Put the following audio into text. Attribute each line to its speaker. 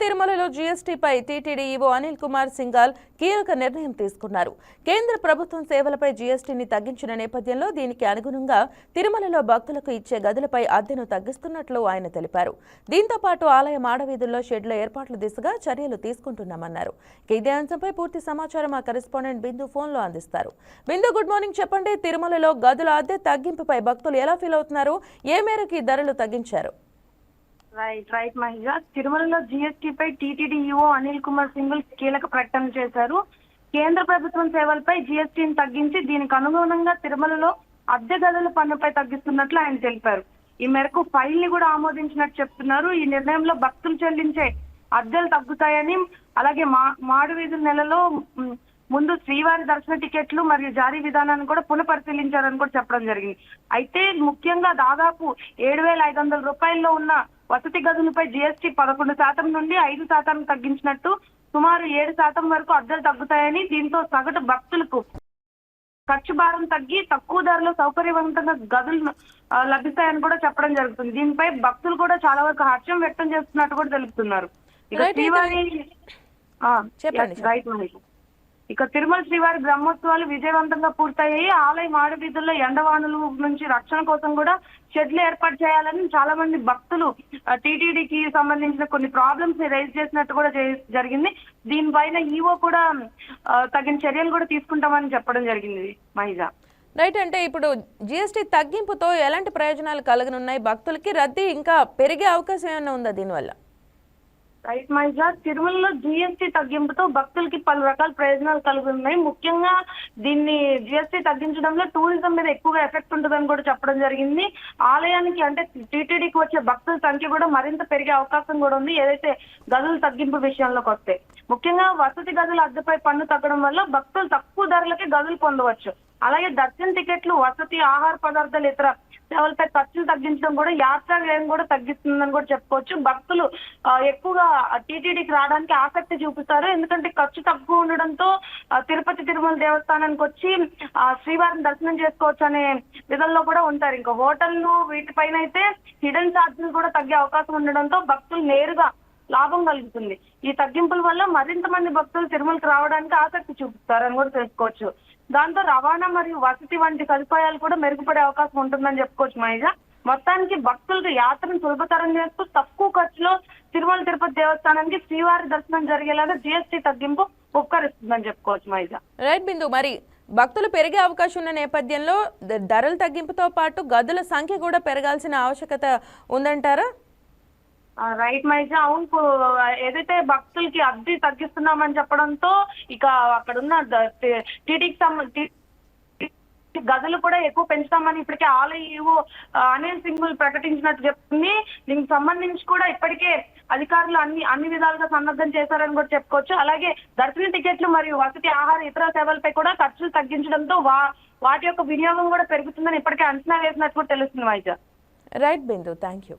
Speaker 1: తిరుమలలో జీఎస్టీపై TTD EO Anil Kumar Singhal కీలక నిర్ణయం తీసుకున్నారు. కేంద్ర ప్రభుత్వం సేవలపై జీఎస్టీని తగ్గించిన నేపథ్యంలో దీనికి అనుగుణంగా తిరుమలలో భక్తులకు ఇచ్చే గదులపై అద్దెను తగ్గిస్తున్నట్లు ఆయన తెలిపారు. దీంతో పాటు ఆలయ మాడవీధుల్లో షెడ్ల ఏర్పాట్ల దిశగా చర్యలు తీసుకుంటున్నామన్నారు. ఇదే అంశంపై పూర్తి సమాచారం మా కరెస్పాండెంట్ బిందు ఫోన్లో అందిస్తారు. బిందు గుడ్ మార్నింగ్ చెప్పండి. తిరుమలలో గదుల అద్దె తగ్గింపుపై భక్తులు ఎలా ఫీల్ అవుతున్నారు? ఏ మేరకు ఈ ధరలు తగ్గించారు?
Speaker 2: రైట్ రైట్ మహిళ తిరుమలలో జీఎస్టీ పై టీటీడీ ఈఓ అనిల్ కుమార్ సింగుల్ కీలక ప్రకటన చేశారు. కేంద్ర ప్రభుత్వం సేవలపై జీఎస్టీని తగ్గించి దీనికి అనుగుణంగా తిరుమలలో అద్దె గదుల పన్నుపై తగ్గిస్తున్నట్లు ఆయన తెలిపారు. ఈ మేరకు ఫైల్ని కూడా ఆమోదించినట్టు చెప్తున్నారు. ఈ నిర్ణయంలో భక్తులు చెల్లించే అద్దెలు తగ్గుతాయని అలాగే మా మాడు వీధుల నెలలో ముందు శ్రీవారి దర్శన టికెట్లు మరియు జారీ విధానాన్ని కూడా పునఃపరిశీలించారని కూడా చెప్పడం జరిగింది. అయితే ముఖ్యంగా దాదాపు ఏడు వేల ఐదు వందల రూపాయల్లో ఉన్న వసతి గదులపై జీఎస్టీ పదకొండు శాతం నుండి ఐదు శాతం తగ్గించినట్టు సుమారు ఏడు శాతం వరకు అద్దెలు తగ్గుతాయని దీంతో సగటు భక్తులకు ఖర్చు భారం తగ్గి తక్కువ ధరలో సౌకర్యవంతంగా గదులు లభిస్తాయని కూడా చెప్పడం జరుగుతుంది. దీనిపై భక్తులు కూడా చాలా వరకు హర్షం వ్యక్తం చేస్తున్నట్టు కూడా తెలుపుతున్నారు. ఇక శ్రీవారి మహేష్. ఇక తిరుమల శ్రీవారి బ్రహ్మోత్సవాలు విజయవంతంగా పూర్తయ్యాయి. ఆలయ మాడవీధుల్లో ఎండవానుల నుంచి రక్షణ కోసం కూడా షెడ్లు ఏర్పాటు చేయాలని చాలా మంది భక్తులు టీటీడీకి సంబంధించిన కొన్ని ప్రాబ్లమ్స్ రైజ్ చేసినట్టు కూడా జరిగింది. దీనిపైన ఈవో కూడా తగిన చర్యలు కూడా తీసుకుంటామని చెప్పడం జరిగింది మహిళ.
Speaker 1: రైట్ అంటే ఇప్పుడు జిఎస్టీ తగ్గింపుతో ఎలాంటి ప్రయోజనాలు కలగనున్నాయి? భక్తులకి రద్దీ ఇంకా పెరిగే అవకాశం ఏమైనా ఉందా దీనివల్ల?
Speaker 2: రైట్ మహిళ తిరుమలలో జిఎస్టీ తగ్గింపుతో భక్తులకి పలు రకాల ప్రయోజనాలు కలుగుతున్నాయి. ముఖ్యంగా దీన్ని జిఎస్టీ తగ్గించడంలో టూరిజం మీద ఎక్కువగా ఎఫెక్ట్ ఉంటుందని కూడా చెప్పడం జరిగింది. ఆలయానికి అంటే టీటీడీకి వచ్చే భక్తుల సంఖ్య కూడా మరింత పెరిగే అవకాశం కూడా ఉంది. ఏదైతే గదుల తగ్గింపు విషయంలోకి వస్తే. ముఖ్యంగా వసతి గదుల అద్దెపై పన్ను తగ్గడం వల్ల భక్తులు తక్కువ ధరలకే గదులు పొందవచ్చు. అలాగే దర్శన టికెట్లు వసతి ఆహార పదార్థాలు ఇతర సేవలపై ఖర్చులు తగ్గించడం కూడా యాత్రా వ్యయం కూడా తగ్గిస్తుందని కూడా చెప్పుకోవచ్చు. భక్తులు ఎక్కువగా టీటీడీకి రావడానికి ఆసక్తి చూపిస్తారు. ఎందుకంటే ఖర్చు తక్కువ ఉండడంతో తిరుపతి తిరుమల దేవస్థానానికి వచ్చి ఆ, శ్రీవారిని దర్శనం చేసుకోవచ్చు అనే విధంలో కూడా ఉంటారు. ఇంకా హోటళ్ళు వీటిపైన అయితే హిడెన్ ఛార్జీలు కూడా తగ్గే అవకాశం ఉండడంతో భక్తులు నేరుగా లాభం కలుగుతుంది. ఈ తగ్గింపుల వల్ల మరింత మంది భక్తులు తిరుమలకి రావడానికి ఆసక్తి చూపిస్తారని కూడా తెలుసుకోవచ్చు. దాంతో రవాణా మరియు వసతి వంటి సదుపాయాలు కూడా మెరుగుపడే అవకాశం ఉంటుందని చెప్పుకోవచ్చు మహిళ మొత్తానికి భక్తులకు యాత్రను సులభతరం చేస్తూ తక్కువ ఖర్చులో తిరుమల తిరుపతి దేవస్థానానికి శ్రీవారి దర్శనం జరిగేలాగా జీఎస్టీ తగ్గింపు ఉపకరిస్తుందని చెప్పుకోవచ్చు మహిళ
Speaker 1: రైట్ బిందు మరి భక్తులు పెరిగే అవకాశం ఉన్న నేపథ్యంలో ధరల తగ్గింపుతో పాటు గదుల సంఖ్య కూడా పెరగాల్సిన ఆవశ్యకత ఉందంటారా?
Speaker 2: రైట్ మైజా అవును ఏదైతే భక్తులకి అద్దె తగ్గిస్తున్నామని చెప్పడంతో ఇక అక్కడ ఉన్న టీటీకి సంబంధించి గదులు కూడా ఎక్కువ పెంచుతామని ఇప్పటికే ఆలయూ అనిల్ సింగుల్ ప్రకటించినట్టు చెప్తుంది. దీనికి సంబంధించి కూడా ఇప్పటికే అధికారులు అన్ని అన్ని విధాలుగా సన్నద్ధం చేశారని కూడా చెప్పుకోవచ్చు. అలాగే దర్శన టికెట్లు మరియు వసతి ఆహార ఇతర సేవలపై కూడా ఖర్చులు తగ్గించడంతో వా వాటి యొక్క వినియోగం కూడా పెరుగుతుందని ఇప్పటికే అంచనా వేసినట్టు కూడా తెలుస్తుంది Vizag.
Speaker 1: Right Bindu thank you